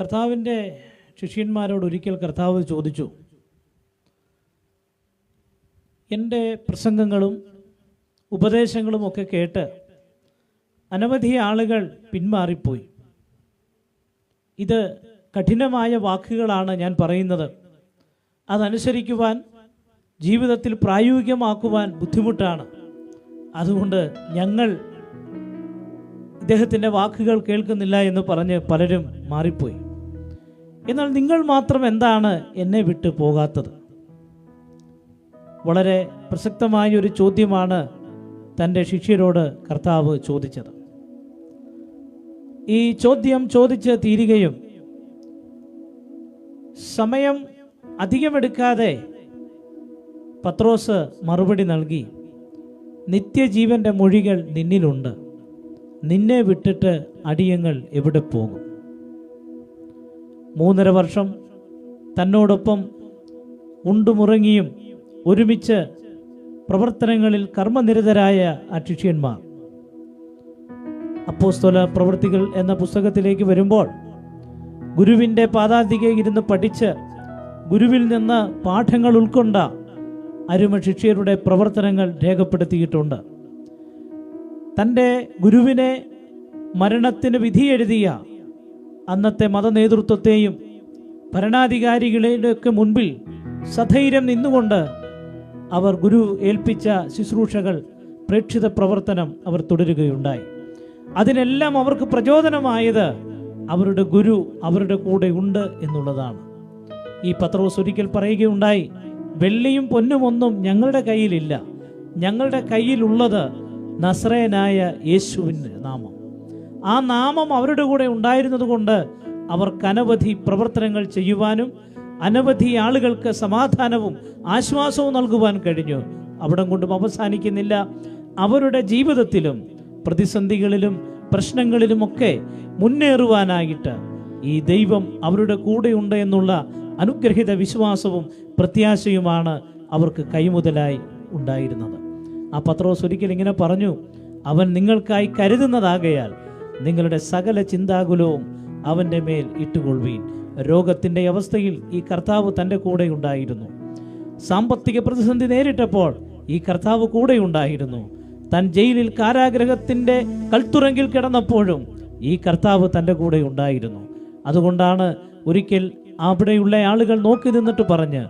കർത്താവിന്റെ ശിഷ്യന്മാരോട് ഒരിക്കൽ കർത്താവ് ചോദിച്ചു എന്റെ പ്രസംഗങ്ങളും ഉപദേശങ്ങളും ഒക്കെ കേട്ട് അനവധി ആളുകൾ പിന്മാറിപ്പോയി. ഇത് കഠിനമായ വാക്കുകളാണ് ഞാൻ പറയുന്നത്. അതനുസരിക്കുവാൻ ജീവിതത്തിൽ പ്രായോഗികമാക്കുവാൻ ബുദ്ധിമുട്ടാണ്. അതുകൊണ്ട് ഞങ്ങൾ ഇദ്ദേഹത്തിന്റെ വാക്കുകൾ കേൾക്കുന്നില്ല എന്ന് പറഞ്ഞ് പലരും മാറിപ്പോയി. എന്നാൽ നിങ്ങൾ മാത്രം എന്താണ് എന്നെ വിട്ടു പോകാത്തത്? വളരെ പ്രസക്തമായ ഒരു ചോദ്യമാണ് തന്റെ ശിഷ്യരോട് കർത്താവ് ചോദിച്ചത്. ഈ ചോദ്യം ചോദിച്ച് തീരുകയും സമയം അധികമെടുക്കാതെ പത്രോസ് മറുപടി നൽകി നിത്യജീവന്റെ മൊഴികൾ നിന്നിലുണ്ട്. നിന്നെ വിട്ടിട്ട് അടിയങ്ങൾ എവിടെ പോകും? മൂന്നര വർഷം തന്നോടൊപ്പം ഉണ്ടുമുറങ്ങിയും ഒരുമിച്ച് പ്രവർത്തനങ്ങളിൽ കർമ്മനിരതരായ ആ ശിഷ്യന്മാർ പ്രവൃത്തികൾ എന്ന പുസ്തകത്തിലേക്ക് വരുമ്പോൾ ഗുരുവിന്റെ പാതാതികെ ഇരുന്ന് പഠിച്ച് ഗുരുവിൽ നിന്ന് പാഠങ്ങൾ ഉൾക്കൊണ്ട അരുമ ശിഷ്യരുടെ പ്രവർത്തനങ്ങൾ രേഖപ്പെടുത്തിയിട്ടുണ്ട്. തന്റെ ഗുരുവിനെ മരണത്തിന് വിധിയെഴുതിയ അന്നത്തെ മതനേതൃത്വത്തെയും ഭരണാധികാരികളുടെയൊക്കെ മുൻപിൽ സധൈര്യം നിന്നുകൊണ്ട് അവർ ഗുരു ഏൽപ്പിച്ച ശുശ്രൂഷകൾ പ്രേക്ഷിത പ്രവർത്തനം അവർ തുടരുകയുണ്ടായി. അതിനെല്ലാം അവർക്ക് പ്രചോദനമായത് അവരുടെ ഗുരു അവരുടെ കൂടെ ഉണ്ട് എന്നുള്ളതാണ്. ഈ പത്രോസ് ഒരിക്കൽ പറയുകയുണ്ടായി വെള്ളിയും പൊന്നും ഒന്നും ഞങ്ങളുടെ കയ്യിലില്ല. ഞങ്ങളുടെ കയ്യിലുള്ളത് നസ്രയനായ യേശുവിന്റെ നാമം. ആ നാമം അവരുടെ കൂടെ ഉണ്ടായിരുന്നത് കൊണ്ട് അവർക്ക് അനവധി പ്രവർത്തനങ്ങൾ ചെയ്യുവാനും അനവധി ആളുകൾക്ക് സമാധാനവും ആശ്വാസവും നൽകുവാൻ കഴിഞ്ഞു. അവിടം കൊണ്ടും അവസാനിക്കുന്നില്ല. അവരുടെ ജീവിതത്തിലും പ്രതിസന്ധികളിലും പ്രശ്നങ്ങളിലുമൊക്കെ മുന്നേറുവാനായിട്ട് ഈ ദൈവം അവരുടെ കൂടെയുണ്ട് എന്നുള്ള അനുഗ്രഹിത വിശ്വാസവും പ്രത്യാശയുമാണ് അവർക്ക് കൈമുതലായി ഉണ്ടായിരുന്നത്. ആ പത്രോസ് ഒരിക്കൽ ഇങ്ങനെ പറഞ്ഞു അവൻ നിങ്ങൾക്കായി കരുതുന്നതാകയാൽ നിങ്ങളുടെ സകല ചിന്താകുലവും അവന്റെ മേൽ ഇട്ടുകൊള്ളുവീൻ. രോഗത്തിന്റെ അവസ്ഥയിൽ ഈ കർത്താവ് തന്റെ കൂടെ ഉണ്ടായിരുന്നു. സാമ്പത്തിക പ്രതിസന്ധി നേരിട്ടപ്പോൾ ഈ കർത്താവ് കൂടെ ഉണ്ടായിരുന്നു. തൻ ജയിലിൽ കാരാഗ്രഹത്തിന്റെ കൽത്തുറങ്കിൽ കിടന്നപ്പോഴും ഈ കർത്താവ് തന്റെ കൂടെ ഉണ്ടായിരുന്നു. അതുകൊണ്ടാണ് ഒരിക്കൽ അവിടെയുള്ള ആളുകൾ നോക്കി നിന്നിട്ട് പറഞ്ഞ്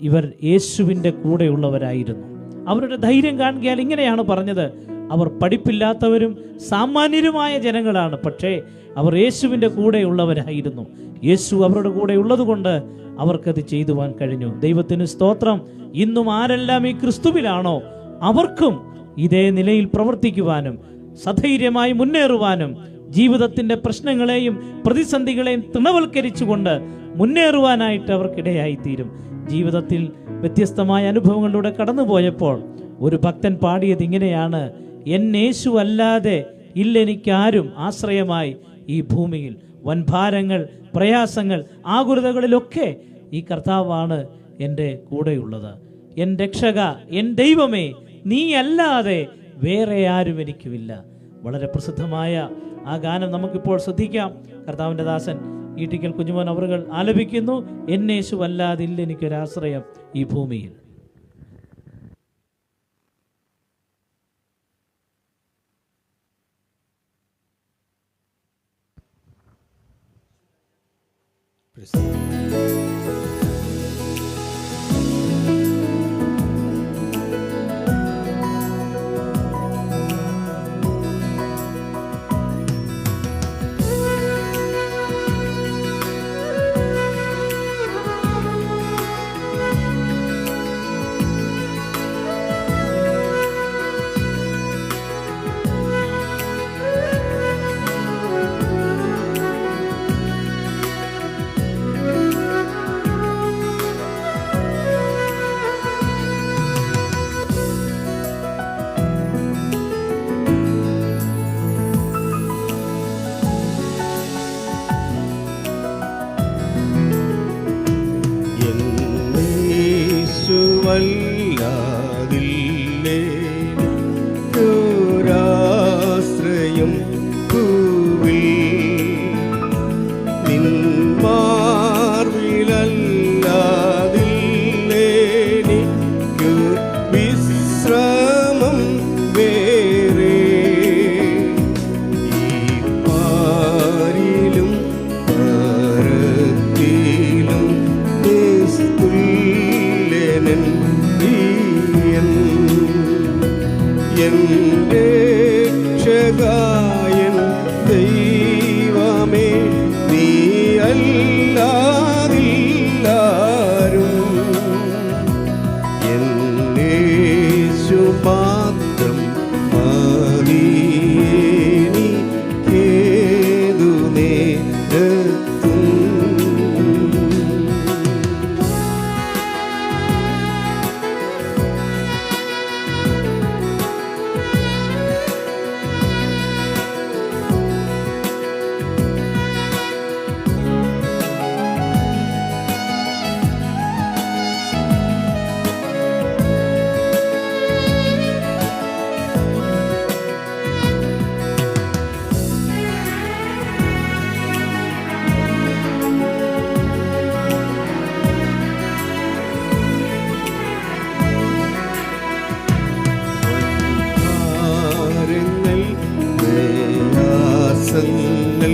ഇവർ യേശുവിന്റെ കൂടെയുള്ളവരായിരുന്നു. അവരുടെ ധൈര്യം കാണുകയാൽ ഇങ്ങനെയാണ് പറഞ്ഞത്. അവർ പഠിപ്പില്ലാത്തവരും സാമാന്യരുമായ ജനങ്ങളാണ്. പക്ഷേ അവർ യേശുവിന്റെ കൂടെയുള്ളവരായിരുന്നു യേശു അവരുടെ കൂടെ ഉള്ളതുകൊണ്ട് അവർക്കത് ചെയ്തുവാൻ കഴിഞ്ഞു. ദൈവത്തിന് സ്തോത്രം. ഇന്നും ആരെല്ലാം ഈ ക്രിസ്തുവിലാണോ അവർക്കും ഇതേ നിലയിൽ പ്രവർത്തിക്കുവാനും സധൈര്യമായി മുന്നേറുവാനും ജീവിതത്തിന്റെ പ്രശ്നങ്ങളെയും പ്രതിസന്ധികളെയും തൃണവൽക്കരിച്ചുകൊണ്ട് മുന്നേറുവാനായിട്ട് അവർക്കിടയായി തീരും ജീവിതത്തിൽ വ്യത്യസ്തമായ അനുഭവങ്ങളിലൂടെ കടന്നുപോയപ്പോൾ ഒരു ഭക്തൻ പാടിയത് ഇങ്ങനെയാണ്. എന്നേശു അല്ലാതെ ഇല്ലെനിക്കാരും ആശ്രയമായി ഈ ഭൂമിയിൽ. വൻഭാരങ്ങൾ പ്രയാസങ്ങൾ ആകുലതകളിലൊക്കെ ഈ കർത്താവാണ് എന്റെ കൂടെയുള്ളത്. എൻ രക്ഷക എൻ ദൈവമേ നീ അല്ലാതെ വേറെ ആരും എനിക്കുമില്ല. വളരെ പ്രസിദ്ധമായ ആ ഗാനം നമുക്കിപ്പോൾ ശ്രദ്ധിക്കാം. കർത്താവിന്റെ ദാസൻ ഈട്ടിക്കൽ കുഞ്ഞുമോൻ അവറുകൾ ആലപിക്കുന്നു. എന്നേശു അല്ലാതില്ല എനിക്കൊരാശ്രയം ഈ ഭൂമിയിൽ. Christ. പ്രയാസങ്ങൾ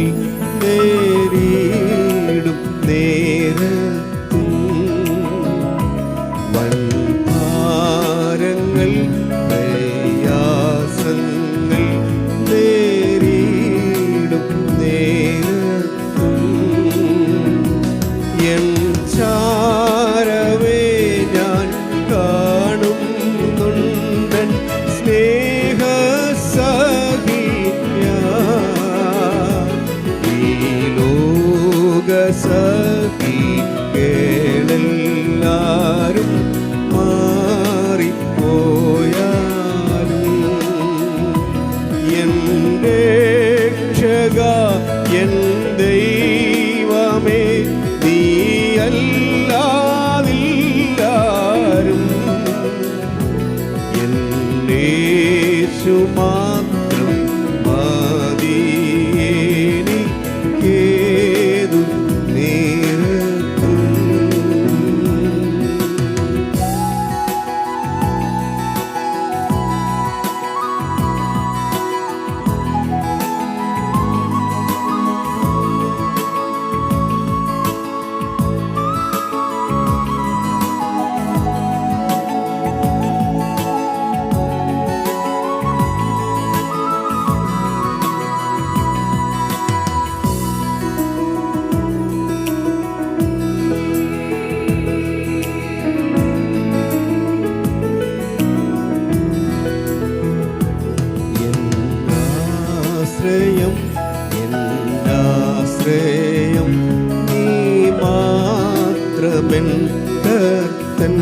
എന്നാശ്രയം എന്നാശ്രയം നീ മാത്രമെൻ കർത്തൻ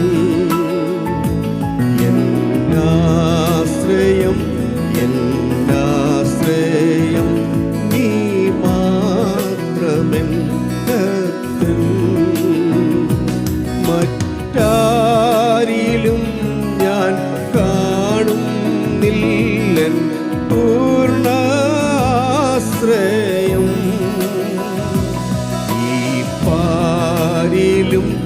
do